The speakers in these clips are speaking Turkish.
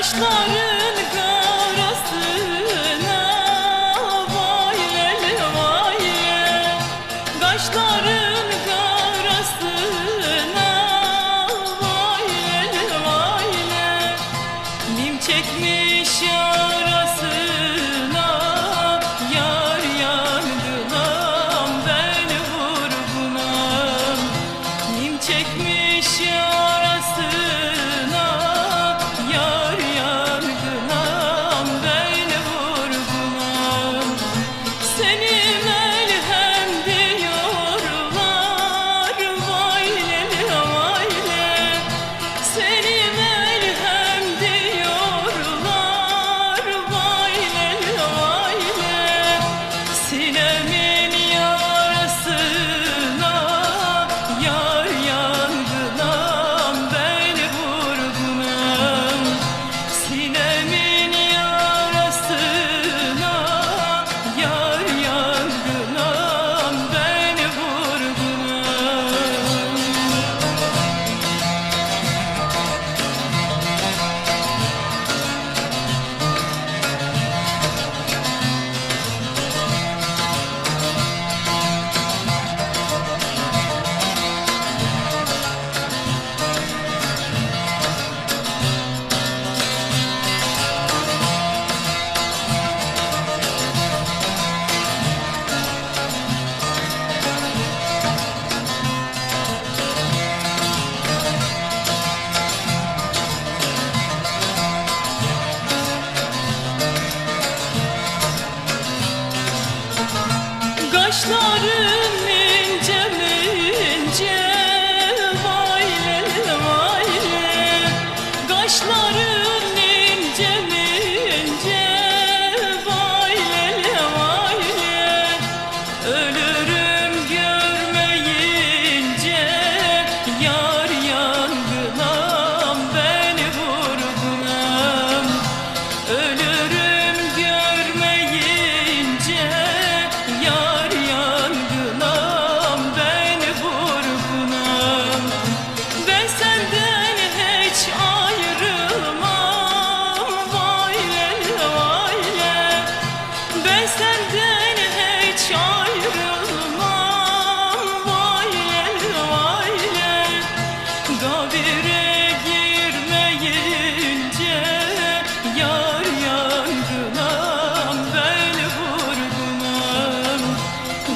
Kaşların karasına Vay lele Kaşların karasına Vay lele vay. Le çekmiş ya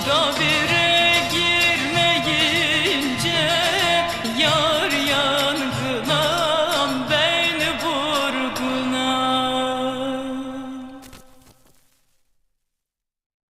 da bir